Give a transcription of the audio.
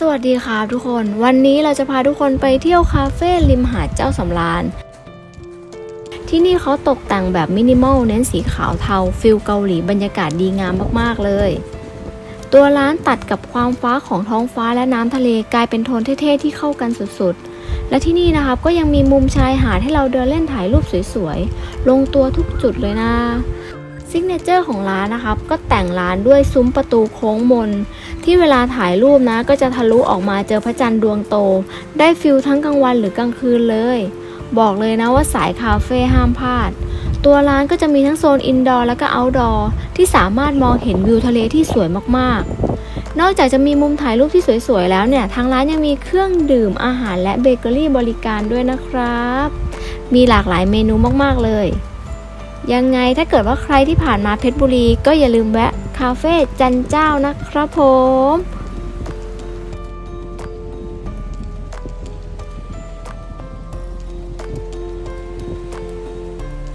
สวัสดีครับทุกคน วันนี้เราจะพาทุกคนไปเที่ยวคาเฟ่ริมหาดเจ้าสำราญ ที่นี่เขาตกแต่งแบบมินิมอลเน้นสีขาวเทาฟิลเกาหลีบรรยากาศดีงามมากๆเลย ตัวร้านตัดกับความฟ้าของท้องฟ้าและน้ำทะเลกลายเป็นโทนเท่ๆที่เข้ากันสุดๆ และที่นี่นะครับก็ยังมีมุมชายหาดให้เราเดินเล่นถ่ายรูปสวยๆ ลงตัวทุกจุดเลยนะ ซิกเนเจอร์ของร้านนะครับ ก็แต่งร้านด้วยซุ้มประตูโค้งมน ที่เวลาถ่ายรูปนะ ก็จะทะลุออกมาเจอพระจันทร์ดวงโต ได้ฟิลทั้งกลางวันหรือกลางคืนเลย บอกเลยนะว่าสายคาเฟ่ห้ามพลาด ตัวร้านก็จะมีทั้งโซนอินดอร์และก็เอาท์ดอร์ที่สามารถมองเห็นวิวทะเลที่สวยมากๆ นอกจากจะมีมุมถ่ายรูปที่สวยๆแล้วเนี่ยทางร้านยังมีเครื่องดื่มอาหารและเบเกอรี่บริการด้วยนะครับ มีหลากหลายเมนูมากๆเลย ยังไงถ้าเกิดว่าใครที่ผ่านมาเพชรบุรี ก็อย่าลืมแวะคาเฟ่จันเจ้านะครับผม